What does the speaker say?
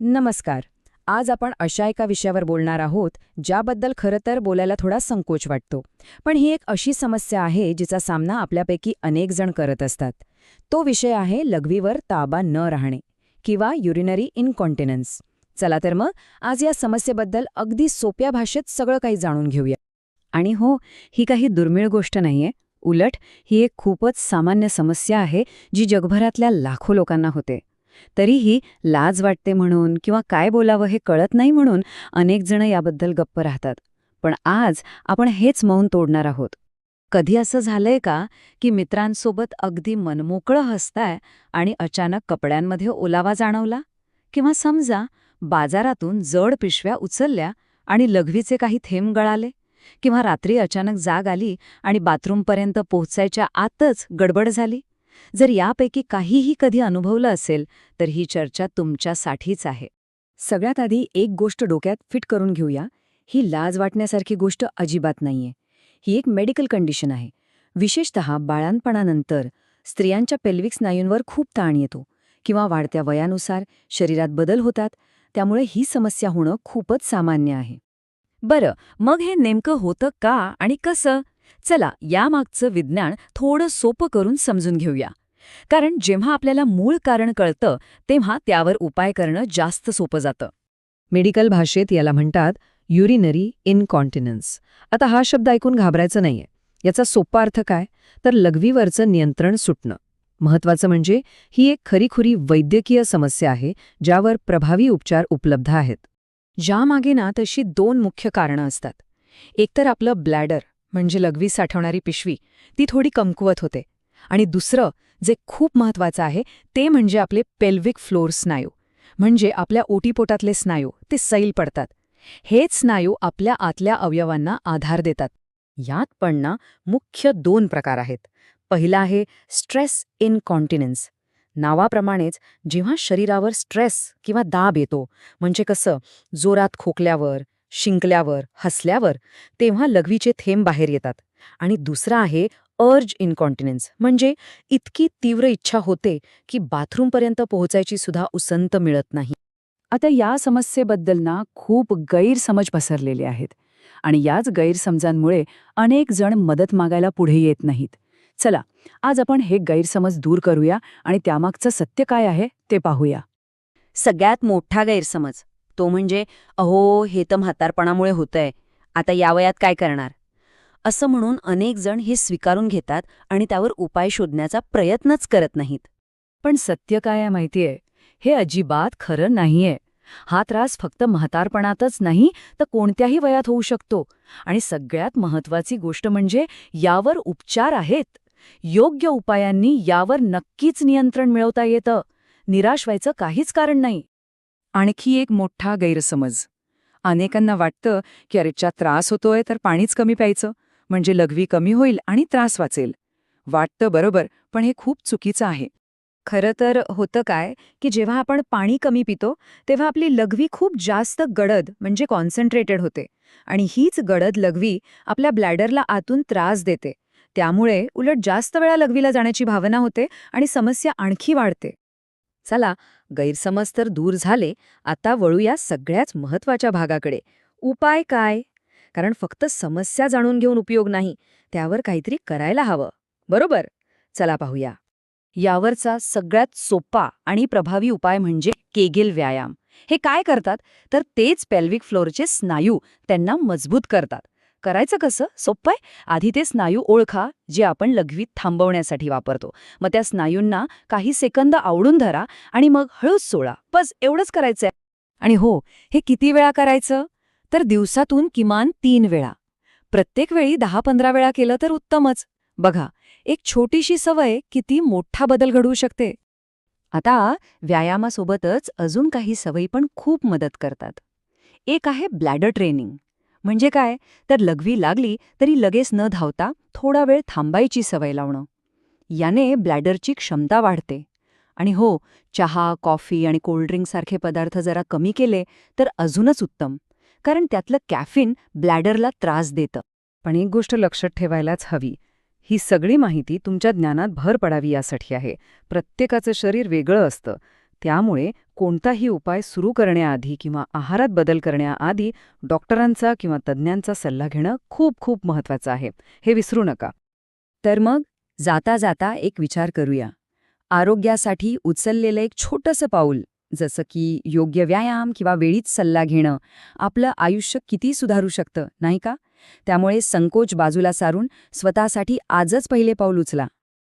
नमस्कार. आज आपण अशा एका विषयावर बोलणार आहोत ज्याबद्दल खरं तर बोलायला थोडा संकोच वाटतो. पण ही एक अशी समस्या आहे जिचा सामना आपल्यापैकी अनेक जण करत असतात. तो विषय आहे लघवीवर ताबा न राहणे किंवा युरिनरी इनकॉन्टिनन्स चला तर मग आज या समस्येबद्दल अगदी सोप्या भाषेत सगळं काही जाणून घेऊया. आणि हो ही काही दुर्मिळ गोष्ट नाहीये. उलट ही एक खूपच सामान्य समस्या आहे जी जगभरातल्या लाखो लोकांना होते. तरीही लाज वाटते म्हणून किंवा काय बोलावं हे कळत नाही म्हणून अनेक जण याबद्दल गप्प राहतात. पण आज आपण हेच मौन तोडणार आहोत. कधी असं झालंय का की मित्रांसोबत अगदी मनमोकळं हसताय आणि अचानक कपड्यांमध्ये ओलावा जाणवला? किंवा समजा बाजारातून जड पिशव्या उचलल्या आणि लघवीचे काही थेंब गळाले? किंवा रात्री अचानक जाग आली आणि बाथरूमपर्यंत पोहोचायच्या आतच गडबड झाली? जर यापैकी काहीही कधी अनुभवलं असेल तर ही चर्चा तुमच्यासाठीच आहे. सगळ्यात आधी एक गोष्ट डोक्यात फिट करून घेऊया. ही लाज वाटण्यासारखी गोष्ट अजिबात नाहीये. ही एक मेडिकल कंडिशन आहे. विशेषत बाळांपणानंतर स्त्रियांच्या पेल्विक स्नायूंवर खूप ताण येतो किंवा वाढत्या वयानुसार शरीरात बदल होतात त्यामुळे ही समस्या होणं खूपच सामान्य आहे. बरं मग हे नेमकं होतं का आणि कसं? चला यामागचं विज्ञान थोडं सोपं करून समजून घेऊया. कारण जेव्हा आपल्याला मूळ कारण कळतं तेव्हा त्यावर उपाय करणं जास्त सोपं जातं. मेडिकल भाषेत याला म्हणतात युरिनरी इनकॉन्टिनन्स आता हा शब्द ऐकून घाबरायचं नाहीये. याचा सोपा अर्थ काय? तर लघवीवरचं नियंत्रण सुटणं. महत्वाचं म्हणजे ही एक खरीखुरी वैद्यकीय समस्या आहे ज्यावर प्रभावी उपचार उपलब्ध आहेत. ज्यामागे ना तशी दोन मुख्य कारणं असतात. एकतर आपलं ब्लॅडर म्हणजे लघवी साठवणारी पिशवी ती थोडी कमकुवत होते. आणि दुसरं जे खूप महत्वाचं आहे ते म्हणजे आपले पेल्विक फ्लोर स्नायू. म्हणजे आपल्या ओटीपोटातले स्नायू ते सैल पडतात. हेच स्नायू आपल्या आतल्या अवयवांना आधार देतात. यात पण ना मुख्य दोन प्रकार आहेत. पहिला आहे स्ट्रेस इनकॉन्टिनन्स नावाप्रमाणेच जेव्हा शरीरावर स्ट्रेस किंवा दाब येतो म्हणजे कसं? जोरात खोकल्यावर शिंकल्यावर हसल्यावर तेव्हा लघवीचे थेंब बाहेर येतात. आणि दुसरा आहे अर्ज इनकॉन्टिनन्स म्हणजे इतकी तीव्र इच्छा होते की बाथरूमपर्यंत पोहोचायची सुद्धा उसंत मिळत नाही. आता या समस्येबद्दल ना खूप गैरसमज पसरलेले आहेत. आणि याच गैरसमजांमुळे अनेक जण मदत मागायला पुढे येत नाहीत. चला आज आपण हे गैरसमज दूर करूया आणि त्यामागचं सत्य काय आहे ते पाहूया. सगळ्यात मोठा गैरसमज. तो म्हणजे अहो हे तर म्हातारपणामुळे होतंय. आता या वयात काय करणार? असं म्हणून अनेक जण हे स्वीकारून घेतात आणि त्यावर उपाय शोधण्याचा प्रयत्नच करत नाहीत. पण सत्य काय माहितीये? हे अजिबात खरं नाहीये. हा त्रास फक्त म्हातारपणातच नाही तर कोणत्याही वयात होऊ शकतो. आणि सगळ्यात महत्वाची गोष्ट म्हणजे यावर उपचार आहेत. योग्य उपायांनी यावर नक्कीच नियंत्रण मिळवता येतं. निराश व्हायचं काहीच कारण नाही. आणखी एक मोठा गैरसमज. अनेकांना वाटतं की अरेच्या त्रास होतोय तर पाणीच कमी प्यायचं. म्हणजे लघवी कमी होईल आणि त्रास वाचेल. वाटतं बरोबर पण हे खूप चुकीचं आहे. खरं तर होतं काय की जेव्हा आपण पाणी कमी पितो तेव्हा आपली लघवी खूप जास्त गडद म्हणजे कॉन्सन्ट्रेटेड होते. आणि हीच गडद लघवी आपल्या ब्लॅडरला आतून त्रास देते. त्यामुळे उलट जास्त वेळा लघवीला जाण्याची भावना होते आणि समस्या आणखी वाढते. चला गैरसमज तर दूर झाले आता वळूया सगळ्याच महत्त्वाच्या भागाकडे. उपाय काय? कारण फक्त समस्या जाणून घेऊन उपयोग नाही त्यावर काहीतरी करायला हवं. बरोबर? चला पाहूया. यावरचा सगळ्यात सोपा आणि प्रभावी उपाय म्हणजे केगेल व्यायाम. हे काय करतात? तर तेच पेल्विक फ्लोअरचे स्नायू त्यांना मजबूत करतात. करायचं कसं? सोपं आहे? आधी ते स्नायू ओळखा जे आपण लघवीत थांबवण्यासाठी वापरतो. मग त्या स्नायूंना काही सेकंद आवडून धरा आणि मग हळूच सोळा बस एवढंच करायचंय. आणि हो हे किती वेळा करायचं? तर दिवसातून किमान तीन वेळा. प्रत्येक वेळी दहा पंधरा वेळा केलं तर उत्तमच. बघा एक छोटीशी सवय किती मोठा बदल घडवू शकते. आता व्यायामासोबतच अजून काही सवयी पण खूप मदत करतात. एक आहे ब्लॅडर ट्रेनिंग. म्हणजे काय? तर लघवी लागली तरी लगेच न धावता थोडा वेळ थांबायची सवय लावणं. याने ब्लॅडरची क्षमता वाढते. आणि हो चहा कॉफी आणि कोल्ड्रिंकसारखे पदार्थ जरा कमी केले तर अजूनच उत्तम कारण त्यातलं कॅफिन ब्लॅडरला त्रास देतं. पण एक गोष्ट लक्षात ठेवायलाच हवी. ही सगळी माहिती तुमच्या ज्ञानात भर पडावी यासाठी आहे. प्रत्येकाचं शरीर वेगळं असतं. त्यामुळे कोणताही उपाय सुरू करण्याआधी किंवा आहारात बदल करण्याआधी डॉक्टरांचा किंवा तज्ज्ञांचा सल्ला घेणं खूप खूप महत्वाचं आहे. हे विसरू नका. तर मग जाता जाता एक विचार करूया. आरोग्यासाठी उचललेलं एक छोटंसं पाऊल जसं की योग्य व्यायाम किंवा वेळीच सल्ला घेणं आपलं आयुष्य किती सुधारू शकतं नाही का? त्यामुळे संकोच बाजूला सारून स्वतःसाठी आजच पहिले पाऊल उचला.